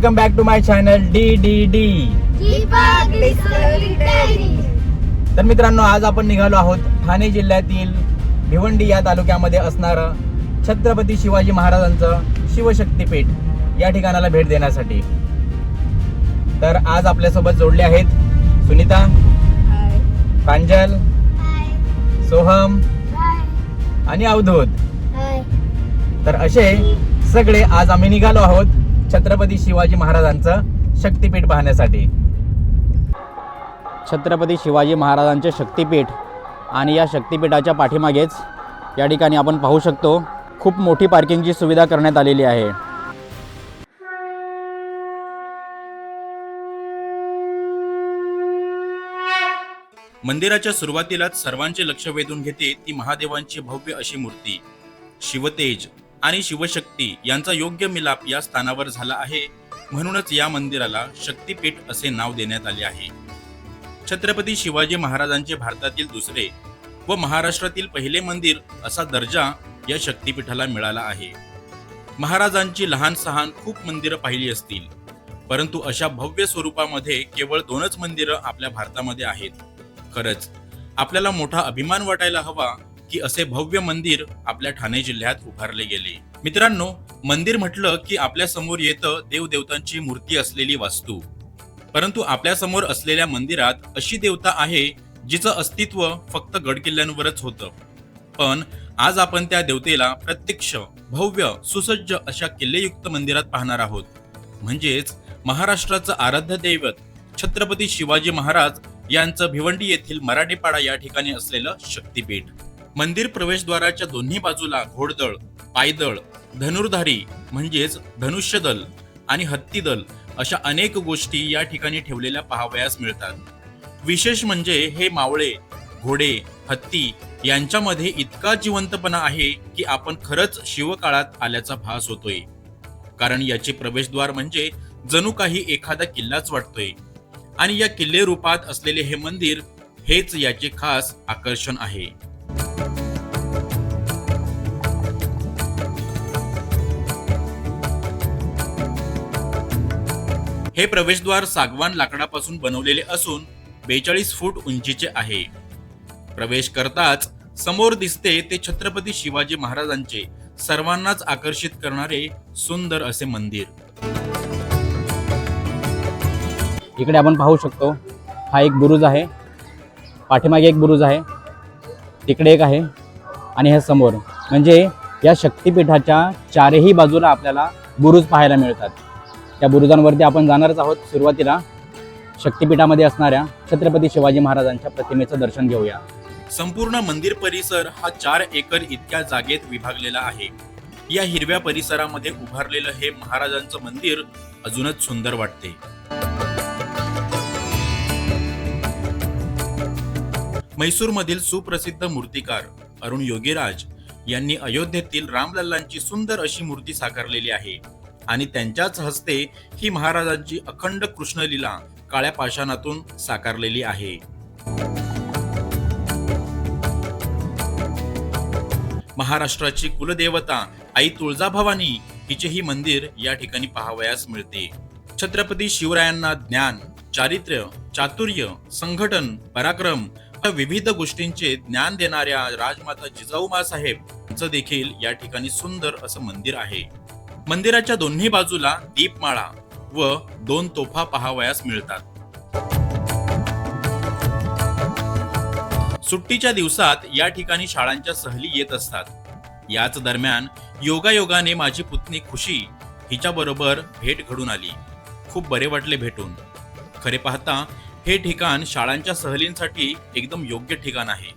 Welcome back to my channel D D D. तर मित्रांनो आज आपण निघालो आहोत ठाणे जिल्ह्यातील भिवंडी या तालुक्यामध्ये असणारं छत्रपती शिवाजी महाराजांचं शिवशक्तीपीठ या ठिकाणाला भेट देण्यासाठी. तर आज आपल्यासोबत जोडले आहेत सुनीता हाय. प्रांजल हाय. सोहम हाय. आणि अवधूत. हाय. तर असे सगळे आज आम्ही निघालो आहोत. छत्रपती शिवाजी महाराजांचं शक्तीपीठ पाहण्यासाठी. छत्रपती शिवाजी महाराजांचे शक्तीपीठ आणि या शक्तीपीठाच्या पाठीमागेच या ठिकाणी आपण पाहू शकतो खूप मोठी पार्किंगची सुविधा करण्यात आलेली आहे. मंदिराच्या सुरुवातीलाच सर्वांचे लक्ष वेधून घेते ती महादेवांची भव्य अशी मूर्ती शिवतेज. आणि शिवशक्ती यांचा योग्य मिलाप या स्थानावर झाला आहे. म्हणूनच या मंदिराला शक्तीपीठ असे नाव देण्यात आले आहे. छत्रपती शिवाजी महाराजांचे भारतातील दुसरे व महाराष्ट्रातील पहिले मंदिर असा दर्जा या शक्तीपीठाला मिळाला आहे. महाराजांची लहान सहान खूप मंदिरं पाहिली असतील परंतु अशा भव्य स्वरूपामध्ये केवळ दोनच मंदिरं आपल्या भारतामध्ये आहेत. खरंच आपल्याला मोठा अभिमान वाटायला हवा की असे भव्य मंदिर आपल्या ठाणे जिल्ह्यात उभारले गेले. मित्रांनो मंदिर म्हटलं की आपल्यासमोर येतं देवदेवतांची मूर्ती असलेली वास्तू. परंतु आपल्यासमोर असलेल्या मंदिरात अशी देवता आहे जिचं अस्तित्व फक्त गडकिल्ल्यांवरच होतं. पण आज आपण त्या देवतेला प्रत्यक्ष भव्य सुसज्ज अशा किल्लेयुक्त मंदिरात पाहणार आहोत. म्हणजेच महाराष्ट्राचं आराध्य दैवत छत्रपती शिवाजी महाराज यांचं भिवंडी येथील मराठीपाडा या ठिकाणी असलेलं शक्तीपीठ. मंदिर प्रवेशद्वाराच्या दोन्ही बाजूला घोडदळ पायदळ धनुर्धारी म्हणजेच धनुष्यदल आणि हत्तीदल अशा अनेक गोष्टी या ठिकाणी ठेवलेल्या पाहावयास मिळतात. विशेष म्हणजे हे मावळे घोडे हत्ती यांच्यामध्ये इतका जिवंतपणा आहे की आपण खरंच शिवकाळात आल्याचा भास होतोय. कारण याचे प्रवेशद्वार म्हणजे जणू काही एखादा किल्लाच वाटतोय. आणि या किल्ले रूपात असलेले हे मंदिर हेच याचे खास आकर्षण आहे. हे प्रवेशद्वार सागवान लाकडापासून बनवलेले असून बेचाळीस फूट उंचीचे आहे. प्रवेश करताच समोर दिसते ते छत्रपती शिवाजी महाराजांचे सर्वांनाच आकर्षित करणारे सुंदर असे मंदिर. इकडे आपण पाहू शकतो हा एक बुरुज आहे. पाठीमागे एक बुरुज आहे. तिकडे एक आहे आणि हे समोर. म्हणजे या शक्तिपीठाच्या चारही बाजूला आपल्याला बुरुज पाहायला मिळतात. त्या बुरुजांवरती आपण जाणारच आहोत. सुरुवातीला शक्तिपीठामध्ये असणाऱ्या छत्रपती शिवाजी महाराजांच्या प्रतिमेचं दर्शन घेऊया. संपूर्ण मंदिर परिसर हा चार एकर इतक्या जागेत विभागलेला आहे. या हिरव्या परिसरामध्ये उभारलेलं हे महाराजांचं मंदिर अजूनच सुंदर वाटते. मैसूरमधील सुप्रसिद्ध मूर्तिकार अरुण योगीराज यांनी अयोध्येतील रामलल्लांची सुंदर अशी मूर्ती साकारलेली आहे. आणि त्यांच्याच हस्ते ही महाराजांची अखंड कृष्णलीला काळ्या पाषाणातून साकारलेली आहे. महाराष्ट्राची कुलदेवता आई तुळजाभवानी हिचेही मंदिर या ठिकाणी पाहावयास मिळते. छत्रपती शिवरायांना ज्ञान चारित्र्य चातुर्य संघटन पराक्रम या विविध गोष्टींचे ज्ञान देणाऱ्या राजमाता जिजाऊमा साहेब देखील या ठिकाणी सुंदर असं मंदिर आहे. मंदिराच्या दोन्ही बाजूला दीपमाळा व दोन तोफा पहावयास मिळतात. सुट्टीच्या दिवसात या ठिकाणी शाळांच्या सहली येत असतात. याच दरम्यान योगायोगाने माझी पुतणी खुशी हिच्याबरोबर भेट घडून आली. खूप बरे वाटले भेटून. खरे पाहता हे ठिकाण शाळांच्या सहलींसाठी एकदम योग्य ठिकाण आहे.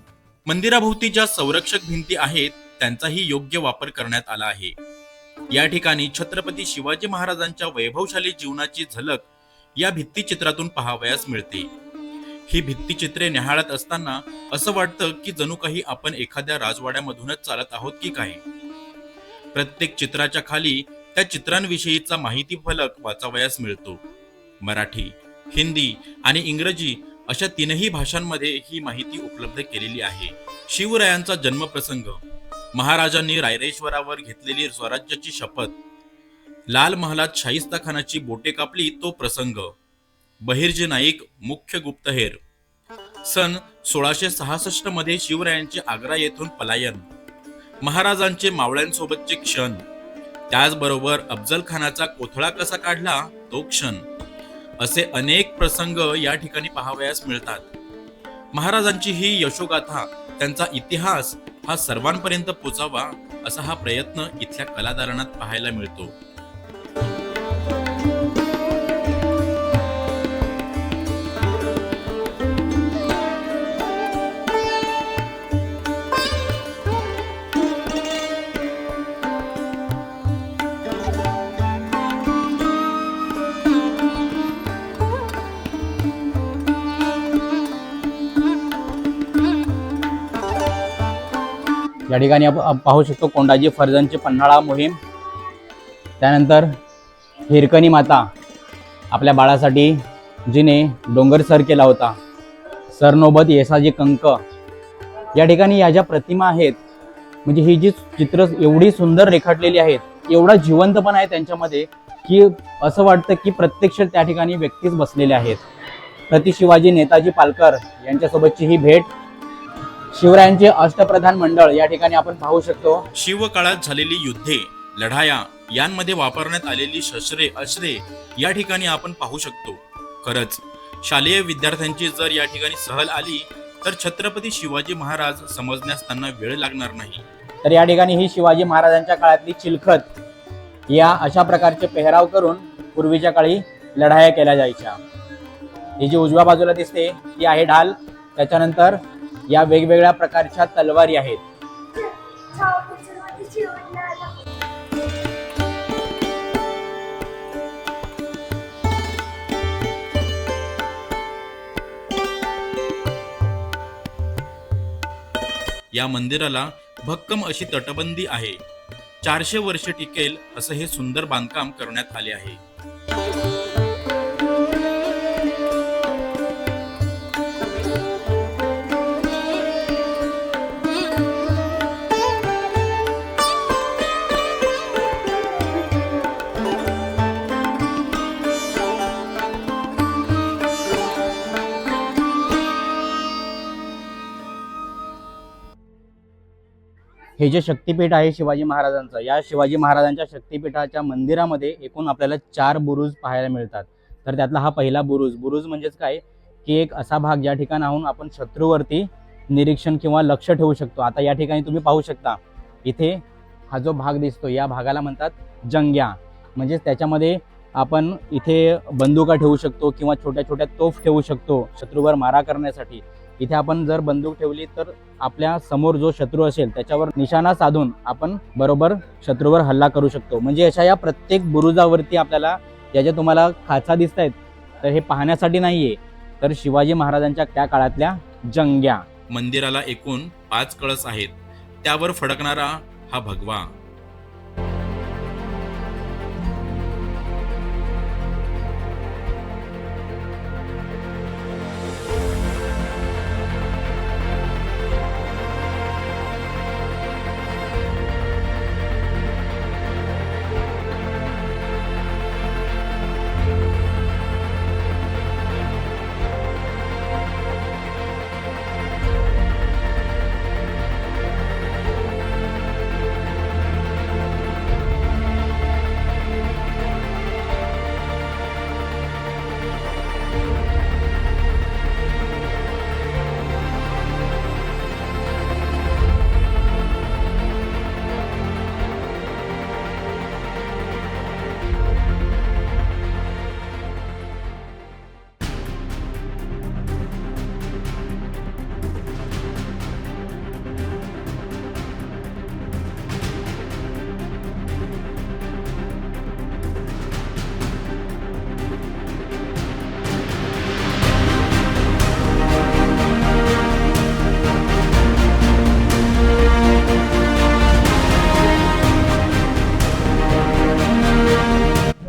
मंदिराभोवती ज्या संरक्षक भिंती आहेत त्यांचाही योग्य वापर करण्यात आला आहे. या ठिकाणी छत्रपती शिवाजी महाराजांच्या वैभवशाली जीवनाची झलक या भित्तिचित्रातून पाहावयास मिळते. ही भित्तिचित्रे निहाळत असताना असं वाटतं की जणू काही आपण एखाद्या राजवाड्यामधूनच चालत आहोत की काय? प्रत्येक चित्राच्या खाली त्या चित्रांविषयीचा माहिती फलक वाचावयास मिळतो. मराठी हिंदी आणि इंग्रजी अशा तीनही भाषांमध्ये ही माहिती उपलब्ध केलेली आहे. शिवरायांचा जन्मप्रसंग महाराजांनी रायरेश्वरावर घेतलेली स्वराज्याची शपथ. लाल महालात शाहिस्ता खानाची बोटे कापली तो प्रसंग. बहिर्जी नाईक मुख्य गुप्तहेर. सन सोळाशे सहासष्टमध्ये शिवरायांचे आग्रा येथून पलायन. महाराजांचे मावळ्यांसोबतचे क्षण. त्याचबरोबर अफजल खानाचा कोथळा कसा काढला तो क्षण. असे अनेक प्रसंग या ठिकाणी पाहावयास मिळतात. महाराजांची ही यशोगाथा त्यांचा इतिहास हा सर्वांपर्यंत पोचावा असा हा प्रयत्न इथल्या कलादालनात पाहायला मिळतो. या ठिकाणी आपण पाहू शकतो कोंडाजी फर्जनची पन्हाळा मोहीम. त्यानंतर हिरकणी माता आपल्या बाळासाठी जिने डोंगर सर केला होता. सरनोबत येसाजी कंक. या ठिकाणी या ज्या प्रतिमा आहेत म्हणजे ही जी चित्र एवढी सुंदर रेखाटलेली आहेत एवढा जिवंतपणा आहे त्यांच्यामध्ये की असं वाटतं की प्रत्यक्ष त्या ठिकाणी व्यक्तीच बसलेल्या आहेत. प्रति शिवाजी नेताजी पालकर यांच्यासोबतची ही भेट शिवरायांचे अष्टप्रधान मंडळ या ठिकाणी आपण पाहू शकतो. शिवकाळात झालेली युद्धे लढाया यांमध्ये वापरण्यात आलेली शस्त्रे अस्त्रे या ठिकाणी आपण पाहू शकतो. खरंच शालेय विद्यार्थ्यांची जर या ठिकाणी सहल आली तर छत्रपती शिवाजी महाराज समजण्यास त्यांना वेळ लागणार नाही. तर या ठिकाणी ही शिवाजी महाराजांच्या काळातली चिलखत या अशा प्रकारचे पेहराव करून पूर्वीच्या काळी लढाया केल्या जायच्या. ही जी उजव्या बाजूला दिसते ती आहे ढाल. त्याच्यानंतर या वेगवेगळ्या प्रकारच्या तलवारी आहेत. या मंदिराला भक्कम अशी तटबंदी आहे. चारशे वर्षे टिकेल असं हे सुंदर बांधकाम करण्यात आले आहे. हे जे शक्तिपीठ आहे शिवाजी महाराजांचं या शिवाजी महाराजांच्या शक्तिपीठाच्या मंदिरामध्ये एकूण आपल्याला चार बुरुज पाहायला मिळतात. तर त्यातला हा पहिला बुरुज बुरुज म्हणजेच काय? की एक असा भाग ज्या ठिकाणाहून आपण शत्रूवरती निरीक्षण किंवा लक्ष ठेवू शकतो. आता या ठिकाणी तुम्ही पाहू शकता इथे हा जो भाग दिसतो या भागाला म्हणतात जंग्या. म्हणजेच त्याच्यामध्ये आपण इथे बंदुका ठेवू शकतो किंवा छोट्या छोट्या तोफ ठेवू शकतो शत्रूवर मारा करण्यासाठी. इथे आपण जर बंदूक ठेवली तर आपल्यासमोर जो शत्रू असेल त्याच्यावर निशाणा साधून आपण बरोबर शत्रूवर हल्ला करू शकतो. म्हणजे अशा या प्रत्येक बुरुजावरती आपल्याला ज्याच्या तुम्हाला खाचा दिसत आहेत तर हे पाहण्यासाठी नाहीये. तर शिवाजी महाराजांच्या त्या काळातल्या जंग्या. मंदिराला एकूण पाच कळस आहेत. त्यावर फडकणारा हा भगवा.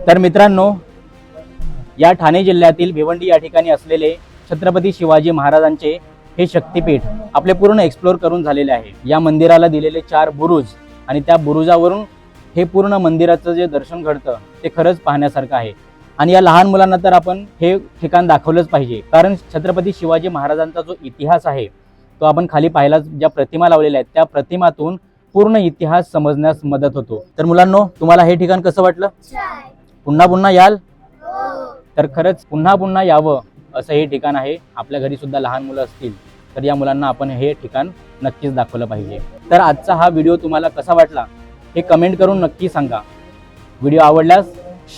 तर मित्रांनो या ठाणे जिल्ह्यातील भिवंडी या ठिकाणी असलेले छत्रपती शिवाजी महाराजांचे हे शक्तिपीठ आपले पूर्ण एक्सप्लोर करून झालेले आहे. या मंदिराला दिलेले चार बुरुज आणि त्या बुरुजावरून हे पूर्ण मंदिराचं जे दर्शन घडतं ते खरंच पाहण्यासारखं आहे. आणि या लहान मुलांना तर आपण हे ठिकाण दाखवलंच पाहिजे. कारण छत्रपती शिवाजी महाराजांचा जो इतिहास आहे तो आपण खाली पाहायला ज्या प्रतिमा लावलेल्या आहेत त्या प्रतिमातून पूर्ण इतिहास समजण्यास मदत होतो. तर मुलांनो तुम्हाला हे ठिकाण कसं वाटलं? पुन्हा पुन्हा याल? तर खरंच पुन्हा पुन्हा यावं असं हे ठिकाण आहे. आपल्या घरी सुद्धा लहान मुलं असतील तर या मुलांना आपण हे ठिकाण नक्कीच दाखवलं पाहिजे. तर आजचा हा व्हिडिओ तुम्हाला कसा वाटला हे कमेंट करून नक्की सांगा. व्हिडिओ आवडल्यास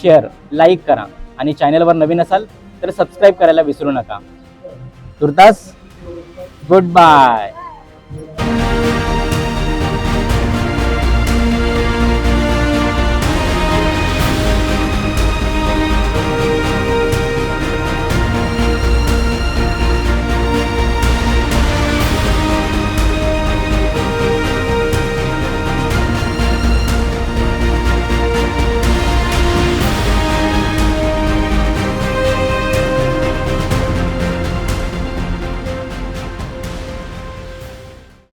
शेअर लाईक करा आणि चॅनलवर नवीन असाल तर सबस्क्राईब करायला विसरू नका. तुर्तास गुड बाय.